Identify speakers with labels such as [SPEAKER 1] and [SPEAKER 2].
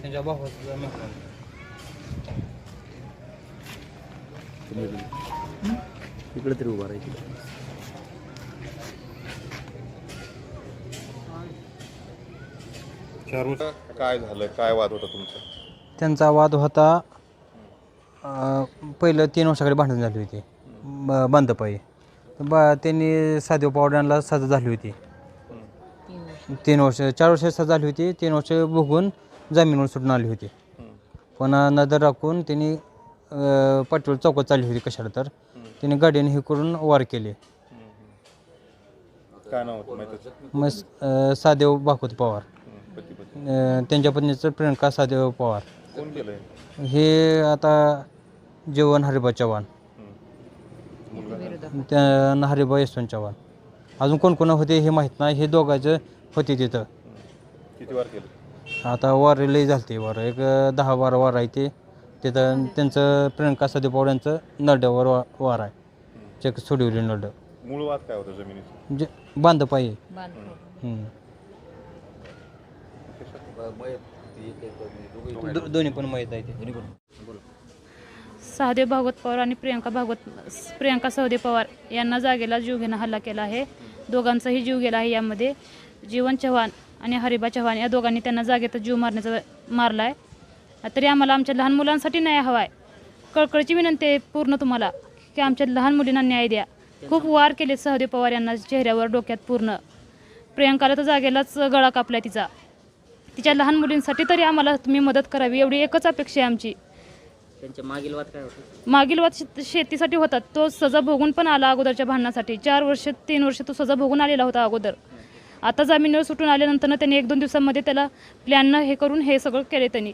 [SPEAKER 1] त्यांच्या भावाचा
[SPEAKER 2] इकडे तरी उभा राहायची
[SPEAKER 3] काय झालं? काय वाद होता तुमचा?
[SPEAKER 1] त्यांचा वाद होता अं, पहिलं तीन वर्षाकडे भांडण झाली होती ब बांधपायी बा त्यांनी साधे पावड्यांना सजा झाली होती. तीन वर्ष चार वर्ष सजा झाली होती. तीन वर्ष भोगून जामीनवर सुटून आली होती. पण नजर राखून त्यांनी पाठीवर चौकात चालली होती कशाला तर. त्यांनी गाडीने हे करून वार केले.
[SPEAKER 3] काय नाव होतं माहिती
[SPEAKER 1] मग अं, सादेव भागवत पवार. अं, त्यांच्या पत्नीचं प्रियंका सादेव पवार.
[SPEAKER 3] कोण केलंय?
[SPEAKER 1] हे आता जेवण हरिबा चव्हाण. त्या हरिबा यशवंत चव्हाण अजून कोण कोण होते हे माहीत नाही हे दोघांचं होते तिथं.
[SPEAKER 3] किती वार केलं?
[SPEAKER 1] आता वार लई झालते वार. एक दहा बारा वार आहे ते. तिथं त्यांचं प्रियंका सदे पवारांचं नरड्यावर वा वार आहे. चेक सोडवली नरड.
[SPEAKER 3] मूळ वाद काय होता जमिनीचा?
[SPEAKER 1] म्हणजे बांध पाहिजे दोन्ही पण माहीत आहे ते.
[SPEAKER 4] सहदेव भागवत पवार आणि प्रियंका भागवत प्रियंका सहदेव पवार यांना जागेला जीव घेणं हल्ला केला आहे. दोघांचाही जीव गेला आहे यामध्ये. जीवन चव्हाण आणि हरिबा चव्हाण या दोघांनी त्यांना जागेतच जीव मारण्याचा मारला आहे तरी आम्हाला आमच्या लहान मुलांसाठी न्याय हवा आहे कळकळीची विनंती आहे पूर्ण तुम्हाला की आमच्या लहान मुलींना न्याय द्या. खूप वार केले सहदेव पवार यांना चेहऱ्यावर डोक्यात पूर्ण. प्रियंकाला तर जागेलाच गळा कापला तिचा. तिच्या लहान मुलींसाठी तरी आम्हाला तुम्ही मदत करावी एवढी एकच अपेक्षा आहे आमची.
[SPEAKER 2] त्यांच्या मागील वाद काय होतं?
[SPEAKER 4] मागील वाद शेत- शेतीसाठी होता तो सजा भोगून पण आला अगोदरच्या भांडणासाठी. चार वर्ष तीन वर्ष तो सजा भोगून आलेला होता अगोदर. आता जामिनीवर सुटून आल्यानंतर त्यांनी एक दोन दिवसामध्ये त्याला प्लॅननं हे करून हे सगळं केले त्यांनी.